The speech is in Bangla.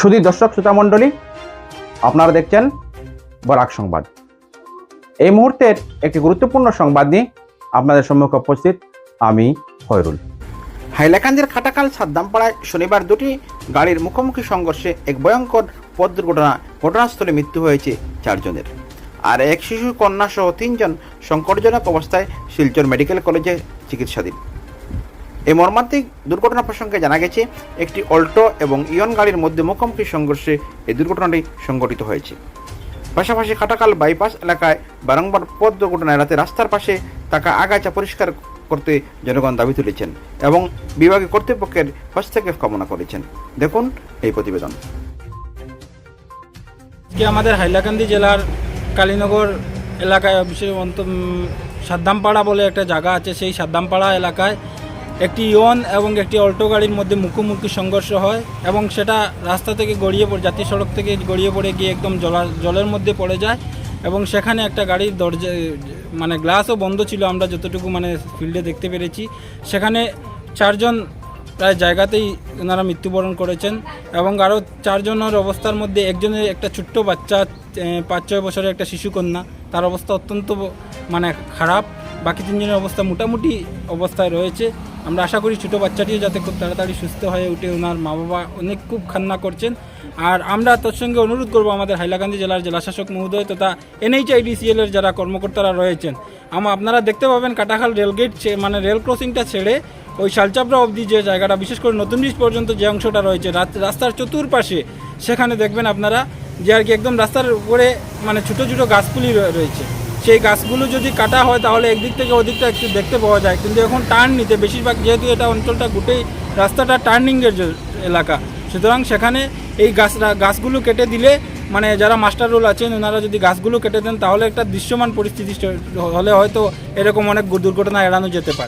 শুধু দর্শক, শ্রোতা মণ্ডলী, আপনারা দেখছেন বরাক সংবাদ। এই মুহূর্তের একটি গুরুত্বপূর্ণ সংবাদ নিয়ে আপনাদের সম্মুখে উপস্থিত আমি ফয়রুল হাইলাকান্দির খাটাকাল সাদ্দামপাড়ায় শনিবার দুটি গাড়ির মুখোমুখি সংঘর্ষে এক ভয়ঙ্কর পথ দুর্ঘটনা ঘটনাস্থলে মৃত্যু হয়েছে চারজনের। আর এক শিশু কন্যা সহ তিনজন সংকটজনক অবস্থায় শিলচর মেডিকেল কলেজে চিকিৎসাধীন। এই মর্মান্তিক দুর্ঘটনা প্রসঙ্গে জানা গেছে, একটি অল্টো এবং ইয়ন গাড়ির মধ্যে মুখোমুখি সংঘর্ষে এই দুর্ঘটনাটি সংঘটিত হয়েছে। পাশাপাশি খাটাকাল বাইপাস এলাকায় বারংবার পথ দুর্ঘটনা এড়াতে রাস্তার পাশে থাকা আগাছা পরিষ্কার করতে জনগণ দাবি তুলেছেন এবং বিভাগীয় কর্তৃপক্ষের হস্তক্ষেপ কামনা করেছেন। দেখুন এই প্রতিবেদন। আমাদের হাইলাকান্দি জেলার কালীনগর এলাকায় বিশেষ অন্ত সাদ্দামপাড়া বলে একটা জায়গা আছে। সেই সাদ্দামপাড়া এলাকায় একটি ইয়ন এবং একটি অল্টো গাড়ির মধ্যে মুখোমুখি সংঘর্ষ হয় এবং সেটা রাস্তা থেকে গড়িয়ে পড়ে, জাতীয় সড়ক থেকে গড়িয়ে পড়ে গিয়ে একদম জলা জলের মধ্যে পড়ে যায় এবং সেখানে একটা গাড়ির দরজা মানে গ্লাসও বন্ধ ছিল আমরা যতটুকু মানে ফিল্ডে দেখতে পেরেছি। সেখানে চারজন প্রায় জায়গাতেই ওনারা মৃত্যুবরণ করেছেন এবং আরও চারজনের অবস্থার মধ্যে একজনের একটা ছোট্ট বাচ্চা পাঁচ, ছয় বছরের একটা শিশুকন্যা। তার অবস্থা অত্যন্ত মানে খারাপ। বাকি তিনজনের অবস্থা মোটামুটি অবস্থায় রয়েছে। আমরা আশা করি ছোটো বাচ্চাটিও যাতে খুব তাড়াতাড়ি সুস্থ হয়ে উঠে ওনার মা বাবা অনেক খুব খান্না করছেন। আর আমরা তোর সঙ্গে অনুরোধ করব আমাদের হাইলাকান্দি জেলার জেলাশাসক মহোদয় তথা এনএইচআইডিসিএল এর যারা কর্মকর্তারা রয়েছেন। আমা আপনারা দেখতে পাবেন কাটাখাল রেলগেট মানে রেল ক্রসিংটা ছেড়ে ওই শালচাপড়া অবধি যে জায়গাটা, বিশেষ করে নতুন ব্রিজ পর্যন্ত যে অংশটা রয়েছে রাস্তার চতুর্পাশে, সেখানে দেখবেন আপনারা যে আর কি একদম রাস্তার উপরে মানে ছোটো ছোটো গাছগুলি রয়ে- রয়েছে। সেই গাছগুলো যদি কাটা হয় তাহলে একদিক থেকে ওদিকটা একটু দেখতে পাওয়া যায়। কিন্তু এখন টার্ন নিতে, বেশিরভাগ যেহেতু এটা অঞ্চলটা গোটেই রাস্তাটা টার্নিংয়ের এলাকা, সুতরাং সেখানে এই গাছ, গাছগুলো কেটে দিলে মানে যারা মাস্টার রোল আছেন, ওনারা যদি গাছগুলো কেটে দেন, তাহলে একটা দৃশ্যমান পরিস্থিতি হলে হয়তো এরকম অনেক দুর্ঘটনা এড়ানো যেতে পারে।